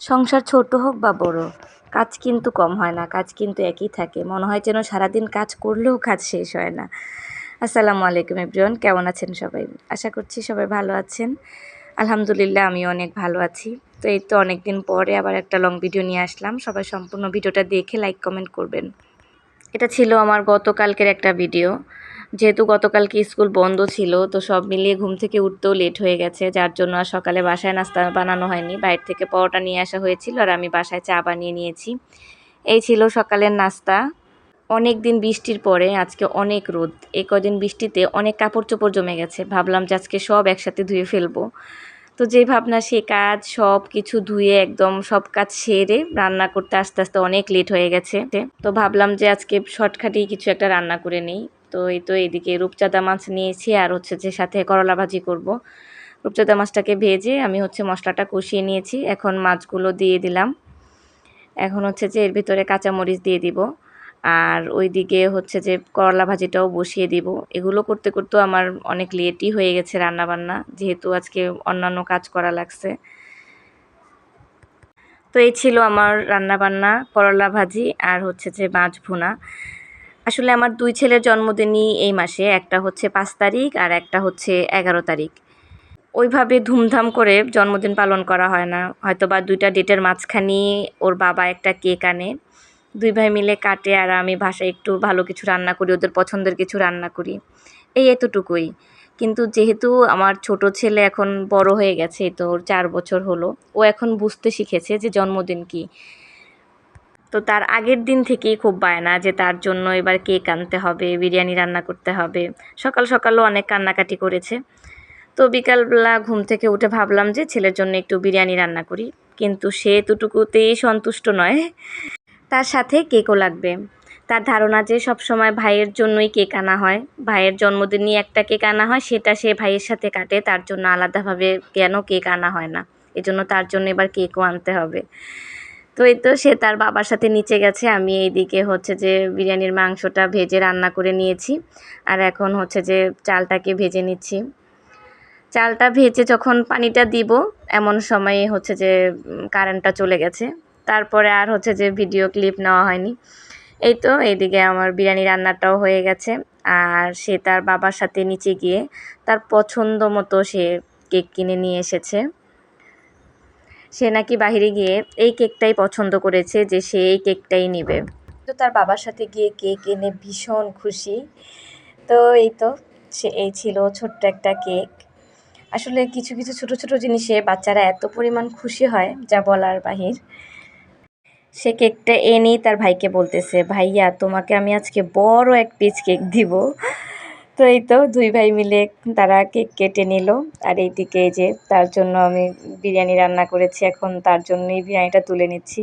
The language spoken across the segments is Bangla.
সংসার ছোট হোক বা বড়, কাজ কিন্তু কম হয় না, কাজ কিন্তু একই থাকে। মনে হয় যেন সারাদিন কাজ করলেও কাজ শেষ হয় না। আসসালামু আলাইকুম এভরিওয়ান, কেমন আছেন সবাই? আশা করছি সবাই ভালো আছেন। আলহামদুলিল্লাহ আমি অনেক ভালো আছি। তো এই তো অনেক দিন পরে আবার একটা লং ভিডিও নিয়ে আসলাম। সবাই সম্পূর্ণ ভিডিওটা দেখে লাইক কমেন্ট করবেন। এটা ছিল আমার গতকালকের একটা ভিডিও যেহেতু গতকালকে স্কুল বন্ধ ছিল, তো সব মিলিয়ে ঘুম থেকে উঠতেও লেট হয়ে গেছে, যার জন্য আর সকালে বাসায় নাস্তা বানানো হয়নি। বাইরে থেকে পরোটা নিয়ে আসা হয়েছিল আর আমি বাসায় চা বানিয়ে নিয়েছি। এই ছিল সকালের নাস্তা। অনেক দিন বৃষ্টির পরে আজকে অনেক রোদ। এই কদিন বৃষ্টিতে অনেক কাপড় চোপড় জমে গেছে। ভাবলাম যে আজকে সব একসাথে ধুয়ে ফেলব। তো যে ভাবনা, সে কাজ সব কিছু ধুয়ে একদম সব কাজ সেরে রান্না করতে আস্তে আস্তে অনেক লেট হয়ে গেছে। তো ভাবলাম যে আজকে শর্টকাটেই কিছু একটা রান্না করে নেই। তো এই তো এইদিকে রূপচাঁদা মাছ নিয়েছি আর হচ্ছে যে সাথে করলা ভাজি করব। রূপচাঁদা মাছটাকে ভেজে আমি হচ্ছে মশলাটা কষিয়ে নিয়েছি। এখন মাছগুলো দিয়ে দিলাম। এখন হচ্ছে যে এর ভিতরে কাঁচামরিচ দিয়ে দিব। আর ওই দিকে হচ্ছে যে করলা ভাজিটাও বসিয়ে দিব। এগুলো করতে করতেও আমার অনেক লেটই হয়ে গেছে রান্না বান্না যেহেতু আজকে অন্যান্য কাজ করা লাগছে। তো এই ছিল আমার রান্না বান্না করলা ভাজি আর হচ্ছে যে মাছ ভুনা। আসলে আমার দুই ছেলের জন্মদিনই এই মাসে, একটা হচ্ছে পাঁচ তারিখ আর একটা হচ্ছে এগারো তারিখ। ওইভাবে ধুমধাম করে জন্মদিন পালন করা হয় না। হয়তো বা দুইটা ডেটের মাঝখানি ওর বাবা একটা কেক আনে। দুই ভাই মিলে কাটে আর আমি বাসায় একটু ভালো কিছু রান্না করি, ওদের পছন্দের কিছু রান্না করি। এই এতটুকুই। কিন্তু যেহেতু আমার ছোট ছেলে এখন বড় হয়ে গেছে, তো ওর চার বছর হলো। ও এখন বুঝতে শিখেছে যে জন্মদিন কী। তো তার আগের দিন থেকেই খুব বায়না যে তার জন্য এবার কেক আনতে হবে, বিরিয়ানি রান্না করতে হবে। সকাল সকালও অনেক কান্নাকাটি করেছে। তো বিকালবেলা ঘুম থেকে উঠে ভাবলাম যে ছেলের জন্য একটু বিরিয়ানি রান্না করি। কিন্তু সে এতটুকুতেই সন্তুষ্ট নয়। তার সাথে কেকও লাগবে। তার ধারণা যে সবসময় ভাইয়ের জন্যই কেক আনা হয়, ভাইয়ের জন্মদিনই একটা কেক আনা হয়, সেটা সে ভাইয়ের সাথে কাটে, তার জন্য আলাদাভাবে কেন কেক আনা হয় না। এজন্য তার জন্য এবার কেকও আনতে হবে। তো এই তো সে তার বাবার সাথে নিচে গেছে। আমি এইদিকে হচ্ছে যে বিরিয়ানির মাংসটা ভেজে রান্না করে নিয়েছি। আর এখন হচ্ছে যে চালটাকে ভেজে নিচ্ছি। চালটা ভেজে যখন পানিটা দিব, এমন সময়ে হচ্ছে যে কারেন্টটা চলে গেছে। তারপরে আর হচ্ছে যে ভিডিও ক্লিপ নেওয়া হয়নি। এই তো এইদিকে আমার বিরিয়ানি রান্নাটাও হয়ে গেছে। আর সে তার বাবার সাথে নিচে গিয়ে তার পছন্দ মতো সে কেক কিনে নিয়ে এসেছে। সে নাকি বাহিরে গিয়ে এই কেকটাই পছন্দ করেছে যে সে এই কেকটাই নেবে। তো তার বাবার সাথে গিয়ে কেক এনে ভীষণ খুশি। তো এই তো সে, এই ছিল ছোট্ট একটা কেক। আসলে কিছু কিছু ছোট ছোট জিনিসে বাচ্চারা এত পরিমাণ খুশি হয়, যা বলার বাহির। সে কেকটা এনেই তার ভাইকে বলতেছে, ভাইয়া, তোমাকে আমি আজকে বড় এক পিস কেক দিব। তো এই তো দুই ভাই মিলে তারা কেক কেটে নিল। আর এইদিকে এই যে তার জন্য আমি বিরিয়ানি রান্না করেছি, এখন তার জন্যই বিরিয়ানিটা তুলে নিচ্ছি।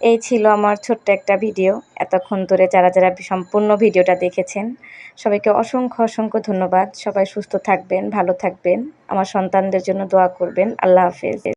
এই ছিল আমার ছোট্ট একটা ভিডিও। এতক্ষণ ধরে যারা যারা সম্পূর্ণ ভিডিওটা দেখেছেন, সবাইকে অসংখ্য অসংখ্য ধন্যবাদ। সবাই সুস্থ থাকবেন, ভালো থাকবেন। আমার সন্তানদের জন্য দোয়া করবেন। আল্লাহ হাফেজ।